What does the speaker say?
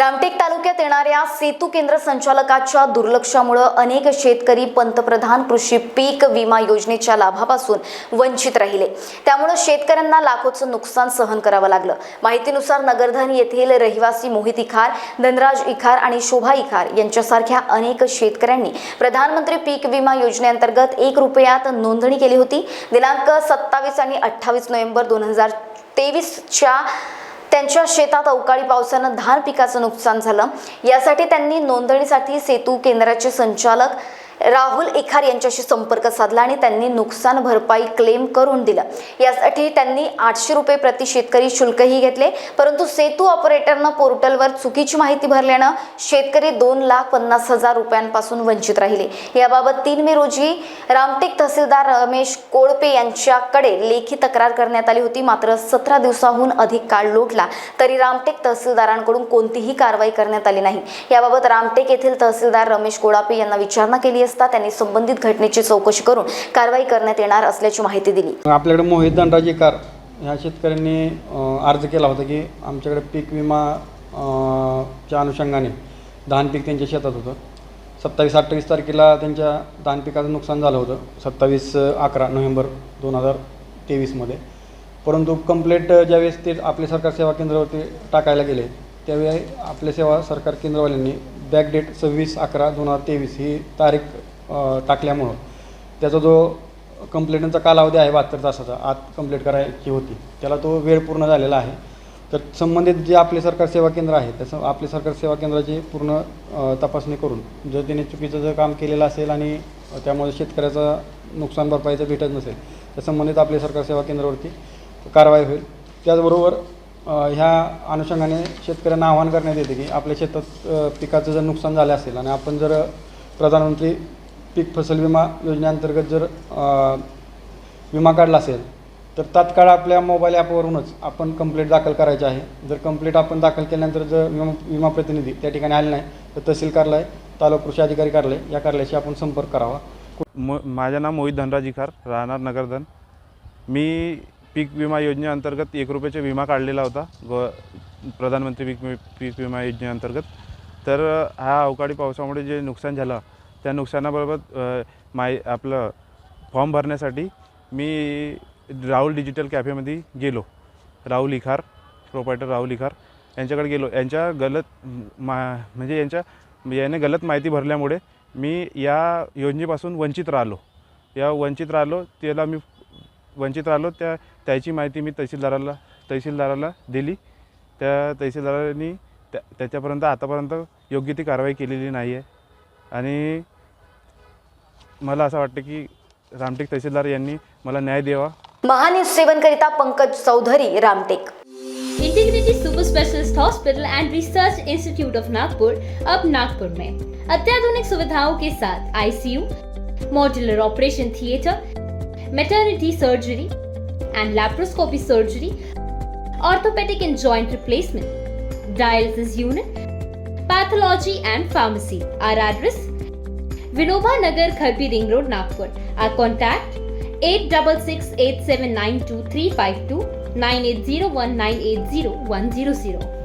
रामटेक तालुक्यात येणाऱ्या सेतू केंद्र संचालकाच्या दुर्लक्षामुळे अनेक शेतकरी पंतप्रधान कृषी पीक विमा योजनेच्या लाभापासून वंचित राहिले. त्यामुळे शेतकऱ्यांना लाखोचं नुकसान सहन करावं लागलं. माहितीनुसार नगरधन येथील रहिवासी मोहित इखार धनराज इखार आणि शोभा इखार यांच्यासारख्या अनेक शेतकऱ्यांनी प्रधानमंत्री पीक विमा योजनेअंतर्गत एक रुपयात नोंदणी केली होती. दिनांक सत्तावीस आणि अठ्ठावीस नोव्हेंबर दोन हजार तेवीसच्या त्यांच्या शेतात अवकाळी पावसानं धान पिकाचं नुकसान झालं. यासाठी त्यांनी नोंदणीसाठी सेतू केंद्राचे संचालक राहुल इखार यांच्याशी संपर्क साधला आणि त्यांनी नुकसान भरपाई क्लेम करून दिलं. यासाठी त्यांनी आठशे रुपये प्रति शेतकरी शुल्कही घेतले. परंतु सेतू ऑपरेटरनं पोर्टलवर चुकीची माहिती भरल्यानं शेतकरी दोन लाख पन्नास हजार रुपयांपासून वंचित राहिले. याबाबत तीन मे रोजी रामटेक तहसीलदार रमेश कोळपे यांच्याकडे लेखी तक्रार करण्यात आली होती. मात्र सतरा दिवसाहून अधिक काळ लोटला तरी रामटेक तहसीलदारांकडून कोणतीही कारवाई करण्यात आली नाही. याबाबत रामटेक येथील तहसीलदार रमेश कोळापे यांना विचारणा केली असता त्यांनी संबंधित घटनेची चौकशी करून कारवाई करण्यात येणार असल्याची माहिती दिली. आपल्याकडे मोहित धनराजी कार ह्या शेतकऱ्यांनी अर्ज केला होता की आमच्याकडे पीक विमा च्या अनुषंगाने धान पीक त्यांच्या शेतात होतं. सत्तावीस अठ्ठावीस तारखेला त्यांच्या धान पिकाचं नुकसान झालं होतं. सत्तावीस अकरा नोव्हेंबर दोन हजार तेवीसमध्ये. परंतु कंप्लेंट ज्यावेळेस ते आपले सरकार सेवा केंद्रावरती टाकायला गेले त्यावेळी आपले सेवा सरकार केंद्रवाल्यांनी बॅक डेट सव्वीस अकरा दोन हजार तेवीस ही तारीख टाकल्यामुळं त्याचा जो कंप्लेंटचा कालावधी आहे बहात्तर तासाचा आत कंप्लीट करायची होती त्याला तो वेळ पूर्ण झालेला आहे. तर संबंधित जे आपले सरकार सेवा केंद्र आहे तसं आपले सरकार सेवा केंद्राची पूर्ण तपासणी करून जर त्याने चुकीचं जर काम केलेलं असेल आणि त्यामुळे शेतकऱ्याचं नुकसान भरपाईचं भेटत नसेल तर संबंधित आपले सरकार सेवा केंद्रावरती कारवाई होईल. त्याचबरोबर ह्या अनुषंगाने शेतकऱ्यांना आवाहन करण्यात येते की आपल्या शेतात पिकाचं जर नुकसान झालं असेल आणि आपण जर प्रधानमंत्री पीक फसल विमा योजनेअंतर्गत जर विमा काढला असेल तर तात्काळ आपल्या मोबाईल ॲपवरूनच आपण कंप्लेंट दाखल करायची आहे. जर कंप्लेंट आपण दाखल केल्यानंतर जर विमा विमा प्रतिनिधी त्या ठिकाणी आले नाही तर तहसील कार्यालय तालुका कृषी अधिकारी कार्यालय या कार्यालयाशी आपण संपर्क करावा. मो माझं नाव मोहित धनराज इखार राहणार नगरधन. मी पीक विमा योजनेअंतर्गत एक रुपयाचा विमा काढलेला होता. ग प्रधानमंत्री पीक वि- पीक विमा योजनेअंतर्गत. तर हा अवकाळी पावसामुळे जे नुकसान झालं त्या नुकसानाबरोबर माय आपलं फॉर्म भरण्यासाठी मी राहुल डिजिटल कॅफेमध्ये गेलो. राहुल इखार प्रोपायटर राहुल इखार यांच्याकडे गेलो. यांच्या गलत मा म्हणजे यांच्या याने गलत माहिती भरल्यामुळे मी या योजनेपासून वंचित राहिलो. या वंचित राहिलो त्याला मी वंचित राहिलो त्या त्याची माहिती मी तहसीलदाराला तहसीलदाराला दिली. त्या तहसीलदारांनी त्या त्याच्यापर्यंत आतापर्यंत योग्य ती कारवाई केलेली नाही आहे आणि मला असं वाटतं की रामटेक तहसीलदार यांनी मला न्याय द्यावा. Mahanews सेवनकरिता Pankaj Chaudhary Ramtek. Integrity super specialist hospital and research institute of Nagpur अब नागपुर में. अत्याधुनिक सुविधाओं के साथ ICU modular operation theatre maternity surgery and laparoscopy surgery, orthopedic and joint replacement, dialysis unit, pathology and pharmacy. Our address Vinoba Nagar Kharbi Ring Road, Nagpur. Our contact 866 8792352 9801980100.